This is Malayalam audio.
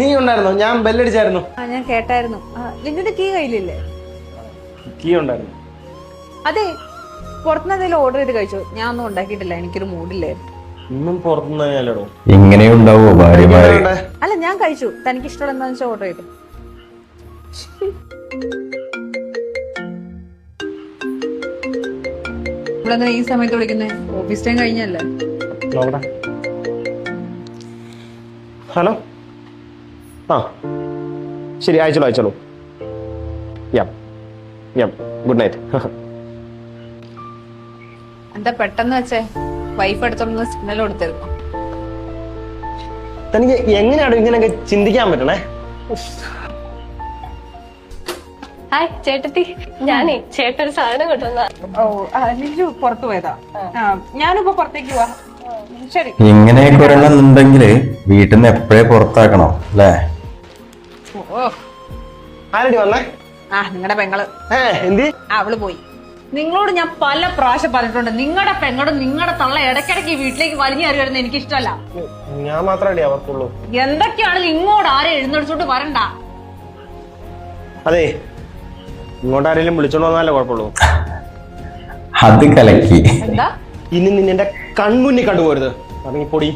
നീ ഉണ്ടായിരുന്നു? ഞാൻ ബെല്ലടിച്ചായിരുന്നു. ആ ഞാൻ കേട്ടായിരുന്നു. ആ, കീ കയ്യിലില്ലേ? കീ ഉണ്ടായിരുന്നു. അതെ പുറത്തുനിന്ന് എന്തെങ്കിലും ഓർഡർ ചെയ്ത് കഴിച്ചു? ഞാൻ ഒന്നും ഉണ്ടാക്കിയിട്ടില്ല എനിക്കൊരു മൂഡില്ലായിരുന്നു ഇന്നും പുറത്തുനിന്ന് തന്നെയല്ലോ ഇങ്ങനെയുണ്ടാവോ ഭാര്യമാര് അല്ല ഞാൻ കഴിച്ചു. തനിക്ക് ഇഷ്ടമുള്ള എന്താണെന്ന് വെച്ചാൽ ഓർഡർ ചെയ്തു? ഇവിടെ ഈ സമയത്ത് വിളിക്കുന്നത് ഓഫീസ് ടൈം കഴിഞ്ഞല്ലേ? നോക്കട്ടെ ഹലോ. ആ ശരി അയച്ചോളൂ അയച്ചോളൂ. യാ യാ ഗുഡ് നൈറ്റ്. എന്താ പെട്ടെന്ന് വെച്ചേ? വൈഫ് എടുത്തോണ്ട് സിഗ്നൽ കൊടുത്തിരുന്നു. തനിക്ക് എങ്ങനെയാണ് ഇങ്ങനെയൊക്കെ ചിന്തിക്കാൻ പറ്റണേ? ഹായ് ചേട്ടത്തി. ഞാനേ ചേട്ടൊരു സാധനം കൊണ്ടുവന്ന. ഓ ലിജു പുറത്തു പോയതാ. ഞാനിപ്പോ പുറത്തേക്ക് പോവാ. ശരി. ഒരെണ്ണം ഉണ്ടെങ്കിൽ വീട്ടിൽ നിന്ന് എപ്പോഴേ പുറത്താക്കണം അല്ലേ? ഓ. ആരടി വന്നേ? ആ നിങ്ങളുടെ പെങ്ങൾ. ഏ എന്തി? അവൾ പോയി. നിങ്ങളോട് ഞാൻ പല പ്രാവശ്യം പറഞ്ഞിട്ടുണ്ട്. നിങ്ങളുടെ പെങ്ങളും നിങ്ങളുടെ തള്ള ഇടയ്ക്കിടയ്ക്ക് വീട്ടിലേക്ക് വലിഞ്ഞു കയറി വരുന്നത് എനിക്ക് ഇഷ്ടമല്ല ഞാൻ മാത്രമേ അവർക്കുള്ളൂ. എന്തൊക്കെയാണെങ്കിലും ഇങ്ങോട്ട് ആരെ എഴുന്നടിച്ചോണ്ട് വരണ്ട. അതെ ഇങ്ങോട്ട് ആരെങ്കിലും വിളിച്ചോണ്ട് വന്നാലേ കുഴപ്പമുള്ളൂ. അത് കലക്കി. എന്താ? ഇനി നിന്നെ കൺമുന്നിൽ കണ്ടുപോരുത് ഇറങ്ങി പൊടി